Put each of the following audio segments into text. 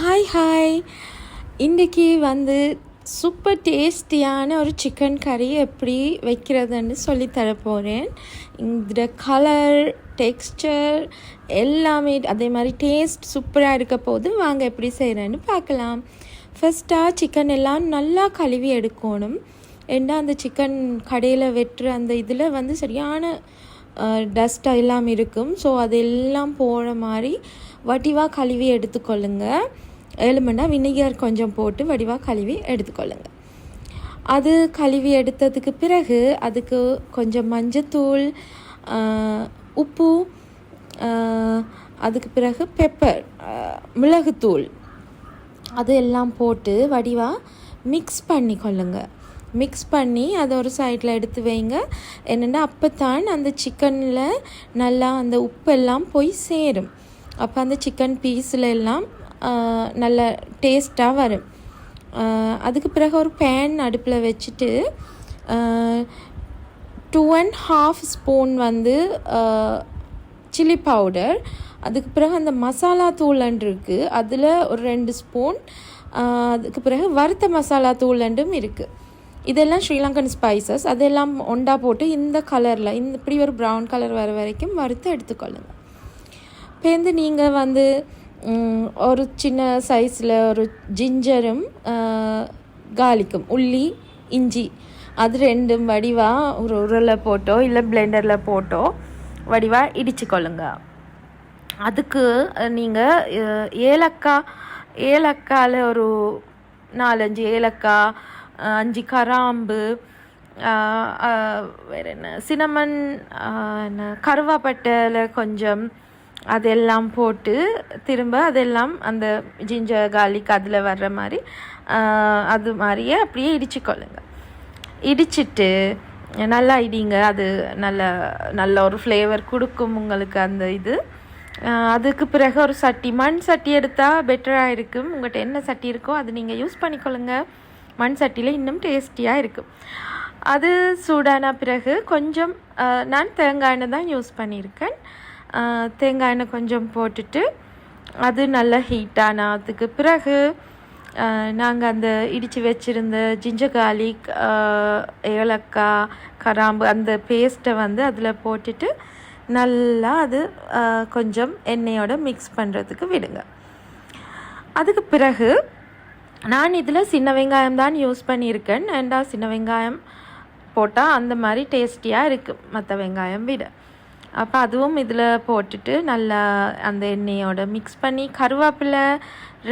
Hi hi இன்றைக்கி வந்து super டேஸ்டியான ஒரு சிக்கன் கறி எப்படி வைக்கிறதுன்னு சொல்லித்தர போகிறேன் இந்த கலர் டெக்ஸ்டர் எல்லாமே அதே மாதிரி டேஸ்ட் சூப்பராக இருக்க போது வாங்க எப்படி செய்கிறேன்னு பார்க்கலாம். ஃபஸ்ட்டாக சிக்கன் எல்லாம் நல்லா கழுவி எடுக்கணும். ஏன்னா அந்த சிக்கன் கடையில் வெட்டுற அந்த இதில் வந்து சரியான டஸ்ட் எல்லாம் இருக்கும். ஸோ அதெல்லாம் போகிற மாதிரி வடிவாக கழுவி எடுத்துக்கொள்ளுங்க. எலுமெண்டா வினிகர் கொஞ்சம் போட்டு வடிவாக கழுவி எடுத்துக்கொள்ளுங்க. அது கழுவி எடுத்ததுக்கு பிறகு அதுக்கு கொஞ்சம் மஞ்சத்தூள் உப்பு அதுக்கு பிறகு பெப்பர் மிளகுத்தூள். அது எல்லாம் போட்டு வடிவாக மிக்ஸ் பண்ணி கொள்ளுங்கள் மிக்ஸ் பண்ணி அதை ஒரு சைடில் எடுத்து வைங்க. என்னென்னா அப்போ தான் அந்த சிக்கனில் நல்லா அந்த உப்பெல்லாம் போய் சேரும். அப்போ அந்த சிக்கன் பீஸில் எல்லாம் நல்ல டேஸ்ட்டாக வரும். அதுக்கு பிறகு ஒரு பேன் அடுப்பில் வச்சுட்டு டூ அண்ட் ஹாஃப் ஸ்பூன் வந்து சில்லி பவுடர் அதுக்கு பிறகு அந்த மசாலா தூளன் இருக்குது அதில் ஒரு ரெண்டு ஸ்பூன் அதுக்கு பிறகு வறுத்த மசாலா தூளண்டும் இருக்குது இதெல்லாம் ஸ்ரீலங்கன் ஸ்பைசஸ் அதெல்லாம் ஒண்டா போட்டு இந்த கலரில் இந்த இப்படி ஒரு ப்ரௌன் கலர் வர வரைக்கும் வறுத்து எடுத்துக்கொள்ளுங்க. வந்து நீங்கள் வந்து ஒரு சின்ன சைஸில் ஒரு ஜிஞ்சரும் காலிக்கும் உள்ளி இஞ்சி அது ரெண்டும் வடிவாக ஒரு உரலை போட்டோ இல்லை பிளெண்டரில் போட்டோ வடிவாக இடிச்சுக்கொள்ளுங்க. அதுக்கு நீங்கள் ஏலக்காய் ஏலக்காயில் ஒரு நாலஞ்சு ஏலக்காய் அஞ்சு கராம்பு வேற என்ன? சினமன் என்ன? கருவாப்பட்டையில் கொஞ்சம் அதெல்லாம் போட்டு திரும்ப அதெல்லாம் அந்த ஜிஞ்சர் கார்லிக் அதில் வர்ற மாதிரி அது மாதிரியே அப்படியே இடிச்சுக்கொள்ளுங்க. இடிச்சிட்டு நல்லா இடிங்க. அது நல்ல நல்ல ஒரு ஃப்ளேவர் கொடுக்கும் உங்களுக்கு அந்த இது. அதுக்கு பிறகு ஒரு சட்டி மண் சட்டி எடுத்தால் பெட்டராக இருக்கும். உங்கள்கிட்ட என்ன சட்டி இருக்கோ அது நீங்கள் யூஸ் பண்ணிக்கொள்ளுங்க. மண் சட்டியில் இன்னும் டேஸ்டியாக இருக்கும் அது சூடான பிறகு கொஞ்சம் நான் தேங்காய் எண்ணெய் தான் யூஸ் பண்ணியிருக்கேன். தேங்காய் எண்ணெய் கொஞ்சம் போட்டுட்டு அது நல்லா ஹீட்டான அதுக்கு பிறகு நாங்கள் அந்த இடித்து வச்சுருந்த ஜிஞ்சர் கார்லிக் ஏலக்காய் கராம்பு அந்த பேஸ்ட்டை வந்து அதில் போட்டுட்டு நல்லா அது கொஞ்சம் எண்ணெயோடு மிக்ஸ் பண்ணுறதுக்கு விடுங்க. அதுக்கு பிறகு நான் இதில் சின்ன வெங்காயம் தான் யூஸ் பண்ணியிருக்கேன். ஏண்டா சின்ன வெங்காயம் போட்டால் அந்த மாதிரி டேஸ்டியாக இருக்குது மற்ற வெங்காயம் விட. அப்போ அதுவும் இதில் போட்டுட்டு நல்லா அந்த எண்ணெயோட மிக்ஸ் பண்ணி கருவேப்பிலை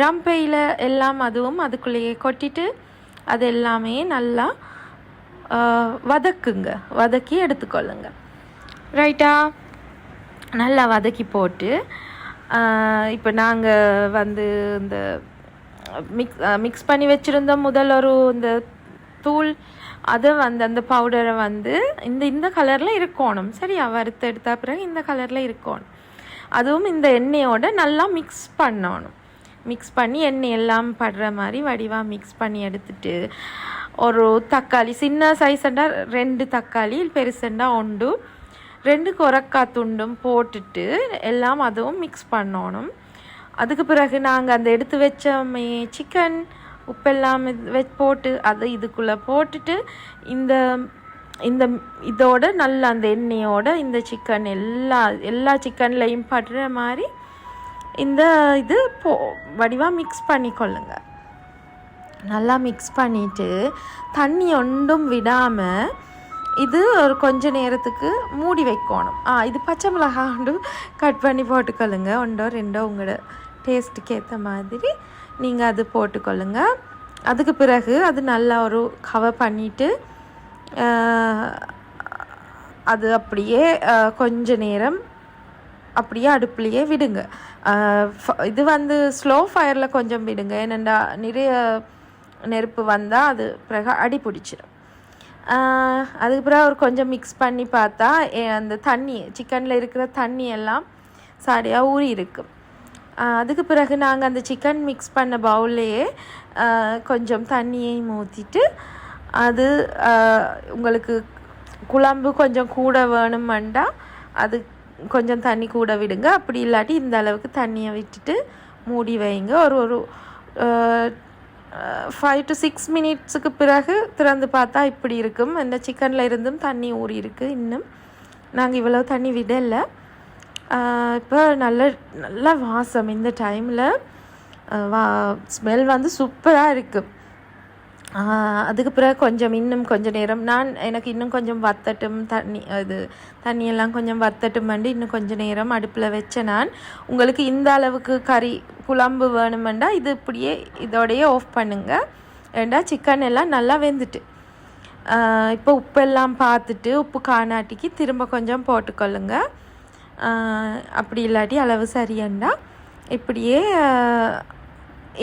ரம்பையில் எல்லாம் அதுவும் அதுக்குள்ளேயே கொட்டிட்டு அது எல்லாமே நல்லா வதக்குங்க. வதக்கி எடுத்துக்கொள்ளுங்க. ரைட்டா நல்லா வதக்கி போட்டு இப்போ நாங்கள் வந்து இந்த மிக்ஸ் மிக்ஸ் uh, பண்ணி வச்சுருந்த முதல் ஒரு இந்த தூள் அதை வந்து அந்த பவுடரை வந்து இந்த இந்த கலரில் இருக்கணும். சரியா? வறுத்து எடுத்த பிறகு இந்த கலரில் இருக்கணும். அதுவும் இந்த எண்ணெயோட நல்லா மிக்ஸ் பண்ணணும். மிக்ஸ் பண்ணி எண்ணெய் எல்லாம் படுற மாதிரி வடிவாக மிக்ஸ் பண்ணி எடுத்துட்டு ஒரு தக்காளி சின்ன சைஸண்டா ரெண்டு தக்காளி பெருசண்டா ஒன்று ரெண்டு கொரக்காய் துண்டும் போட்டுட்டு எல்லாம் அதுவும் மிக்ஸ் பண்ணணும். அதுக்கு பிறகு நாங்கள் அந்த எடுத்து வச்சோமே சிக்கன் உப்பெல்லாம் இது வெ போட்டு அதை இதுக்குள்ளே போட்டுட்டு இந்த இந்த இதோட நல்ல அந்த எண்ணெயோட இந்த சிக்கன் எல்லா எல்லா சிக்கன்லையும் படுற மாதிரி இந்த இது போ வடிவாக மிக்ஸ் பண்ணிக்கொள்ளுங்க. நல்லா மிக்ஸ் பண்ணிவிட்டு தண்ணி ஒன்றும் விடாமல் இது ஒரு கொஞ்ச நேரத்துக்கு மூடி வைக்கணும். ஆ இது பச்சை மிளகா ஒன்று கட் பண்ணி போட்டுக்கொள்ளுங்க. ஒன்றோ ரெண்டோ உங்களோட டேஸ்ட்டுக்கு ஏற்ற மாதிரி நீங்கள் அது போட்டுக்கொள்ளுங்க. அதுக்கு பிறகு அது நல்லா ஒரு கவர் பண்ணிவிட்டு அது அப்படியே கொஞ்ச நேரம் அப்படியே அடுப்புலையே விடுங்க. ஃப- இது வந்து ஸ்லோ ஃபயரில் கொஞ்சம் விடுங்க. ஏனெண்டா நிறைய நெருப்பு வந்தால் அது பிறகு அடி பிடிச்சிடும் அதுக்கு பிறகு ஒரு கொஞ்சம் மிக்ஸ் பண்ணி பார்த்தா அந்த தண்ணி சிக்கனில் இருக்கிற தண்ணி எல்லாம் சாடியாக ஊறி இருக்குது அதுக்கு பிறகு நாங்கள் அந்த சிக்கன் மிக்ஸ் பண்ண பவுல்லையே கொஞ்சம் தண்ணியை ஊற்றிட்டு அது உங்களுக்கு குழம்பு கொஞ்சம் கூட வேணுமெண்டா அது கொஞ்சம் தண்ணி கூட விடுங்க. அப்படி இல்லாட்டி இந்த அளவுக்கு தண்ணியை விட்டுட்டு மூடி வைங்க. ஒரு ஒரு ஃபைவ் டு சிக்ஸ் மினிட்ஸுக்கு பிறகு திறந்து பார்த்தா இப்படி இருக்கும். இந்த சிக்கனில் இருந்தும் தண்ணி ஊறி இருக்குது இன்னும். நாங்கள் இவ்வளோ தண்ணி விடலை. இப்போ நல்ல நல்ல வாசம். இந்த டைமில் வா ஸ்மெல் வந்து சூப்பராக இருக்குது அதுக்கு பிறகு கொஞ்சம் இன்னும் கொஞ்சம் நேரம். நான் எனக்கு இன்னும் கொஞ்சம் வத்தட்டும் தண்ணி இது தண்ணியெல்லாம் கொஞ்சம் வத்தட்டும் வந்து இன்னும் கொஞ்சம் நேரம் அடுப்பில் வச்சேன் நான். உங்களுக்கு இந்த அளவுக்கு கறி குழம்பு வேணுமெண்டா இது இப்படியே இதோடையே ஆஃப் பண்ணுங்க. ஏண்டா சிக்கன் எல்லாம் நல்லா வெந்துட்டு. இப்போ உப்பெல்லாம் பார்த்துட்டு உப்பு காணாட்டிக்கு திரும்ப கொஞ்சம் போட்டுக்கொள்ளுங்க. அப்படி இல்லாட்டி அளவு சரியண்டா. இப்படியே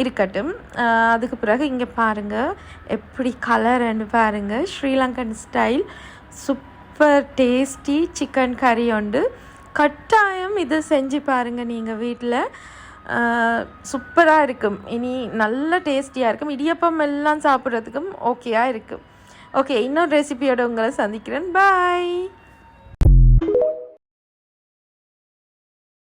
இருக்கட்டும். அதுக்கு பிறகு இங்கே பாருங்கள் எப்படி கலர் அண்டு பாருங்கள் Sri Lankan style super tasty chicken கறி உண்டு. கட்டாயம் இது செஞ்சு பாருங்கள் நீங்கள் வீட்டில் சூப்பராக இருக்கும். இனி நல்ல டேஸ்டியாக இருக்கும். இடியப்பம் எல்லாம் சாப்பிட்றதுக்கும் ஓகேயாக இருக்கும். ஓகே இன்னொரு ரெசிபியோட உங்களை சந்திக்கிறேன். பாய்